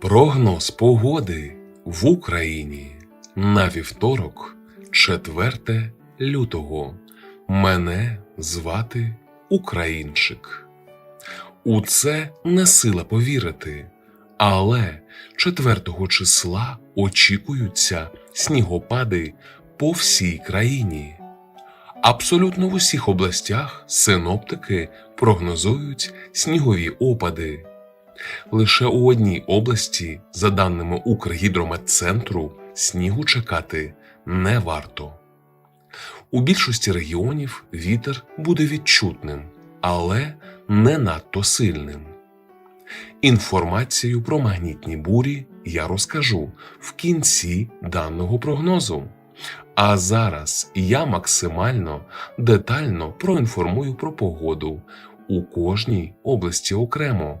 Прогноз погоди в Україні на вівторок, 4 лютого. Мене звати Українчик. У це не сила повірити, але 4 числа очікуються снігопади по всій країні. Абсолютно в усіх областях синоптики прогнозують снігові опади. Лише у одній області, за даними Укргідрометцентру, снігу чекати не варто. У більшості регіонів вітер буде відчутним, але не надто сильним. Інформацію про магнітні бурі я розкажу в кінці даного прогнозу. А зараз я максимально детально проінформую про погоду у кожній області окремо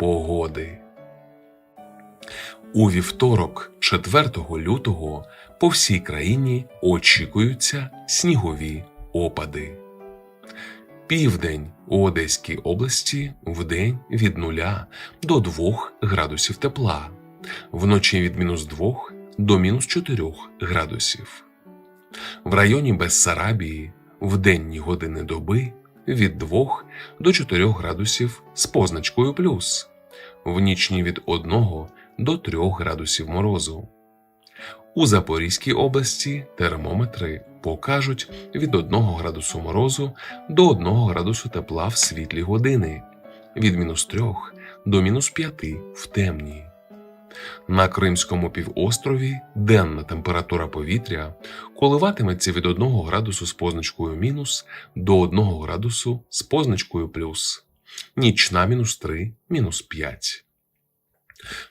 погоди. У вівторок, 4 лютого, по всій країні очікуються снігові опади. Південь у Одеській області вдень від 0 до 2 градусів тепла, вночі від мінус 2 до мінус 4 градусів. В районі Бессарабії в денні години доби від 2 до 4 градусів з позначкою плюс, в нічні від 1 до 3 градусів морозу. У Запорізькій області термометри покажуть від 1 градусу морозу до 1 градусу тепла в світлі години, від мінус 3 до мінус 5 в темні. На Кримському півострові денна температура повітря коливатиметься від 1 градусу з позначкою мінус до 1 градусу з позначкою плюс, нічна мінус 3, мінус 5.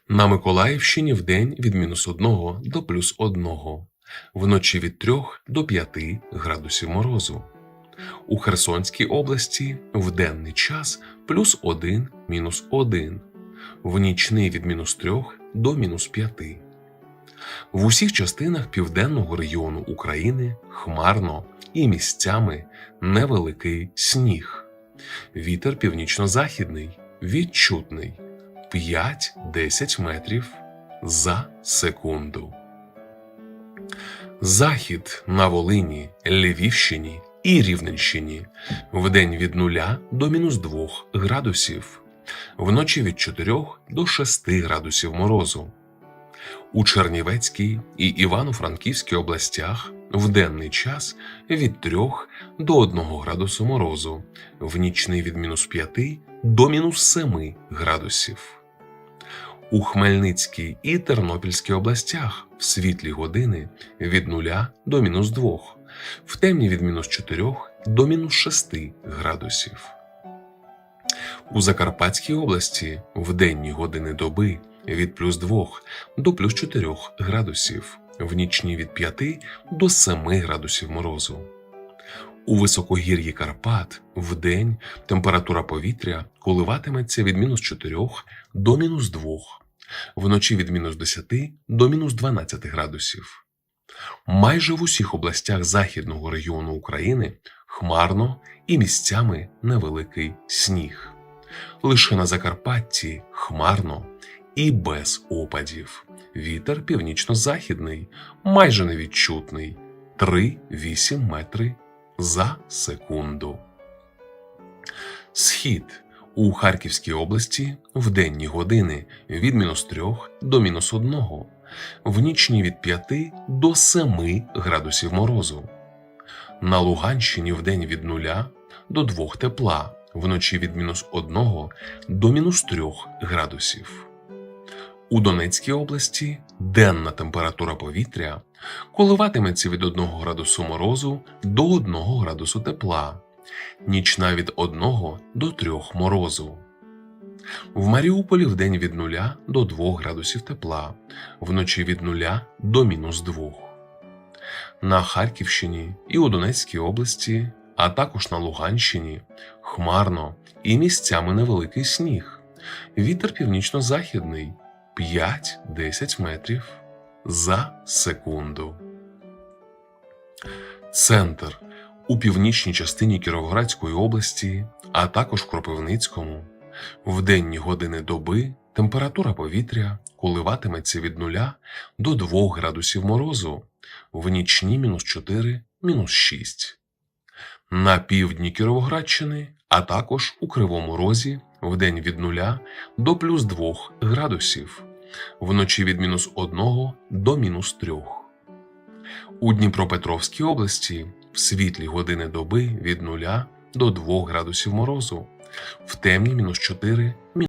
На Миколаївщині вдень від мінус 1 до плюс 1, вночі від 3 до 5 градусів морозу. У Херсонській області в денний час плюс 1, мінус 1, в нічний від мінус 3 до мінус 5. В усіх частинах південного регіону України хмарно і місцями невеликий сніг. Вітер північно-західний, відчутний 5-10 метрів за секунду. Захід на Волині, Львівщині і Рівненщині вдень від 0 до мінус 2 градусів, вночі від 4 до 6 градусів морозу. У Чернівецькій і Івано-Франківській областях в денний час від 3 до 1 градусу морозу, в нічний від мінус 5 до мінус 7 градусів. У Хмельницькій і Тернопільській областях в світлі години від 0 до мінус 2, в темні від мінус 4 до мінус 6 градусів. У Закарпатській області в денні години доби від плюс 2 до плюс 4 градусів, в нічні від 5 до 7 градусів морозу. У високогір'ї Карпат в день температура повітря коливатиметься від мінус 4 до мінус 2, вночі від мінус 10 до мінус 12 градусів. Майже в усіх областях західного регіону України хмарно і місцями невеликий сніг. Лише на Закарпатті хмарно і без опадів. Вітер північно-західний, майже невідчутний 3-8 метри за секунду. Схід У Харківській області в денні години від мінус 3 до мінус 1, в нічні від 5 до 7 градусів морозу. На Луганщині в день від 0 до 2 тепла, вночі від мінус 1 до мінус 3 градусів. У Донецькій області денна температура повітря коливатиметься від 1 градусу морозу до 1 градусу тепла, нічна від 1 до 3 морозу. В Маріуполі в день від 0 до 2 градусів тепла, вночі від 0 до мінус 2. На Харківщині і у Донецькій області, а також на Луганщині хмарно і місцями невеликий сніг. Вітер північно-західний 5-10 метрів за секунду. Центр у північній частині Кіровоградської області, а також Кропивницькому. В денні години доби температура повітря коливатиметься від 0 до 2 градусів морозу, в нічні мінус 4, мінус 6. На півдні Кіровоградщини, а також у Кривому Розі в день від 0 до плюс 2 градусів, вночі від мінус 1 до мінус 3. У Дніпропетровській області в світлі години доби від 0 до 2 градусів морозу, в темні мінус 4,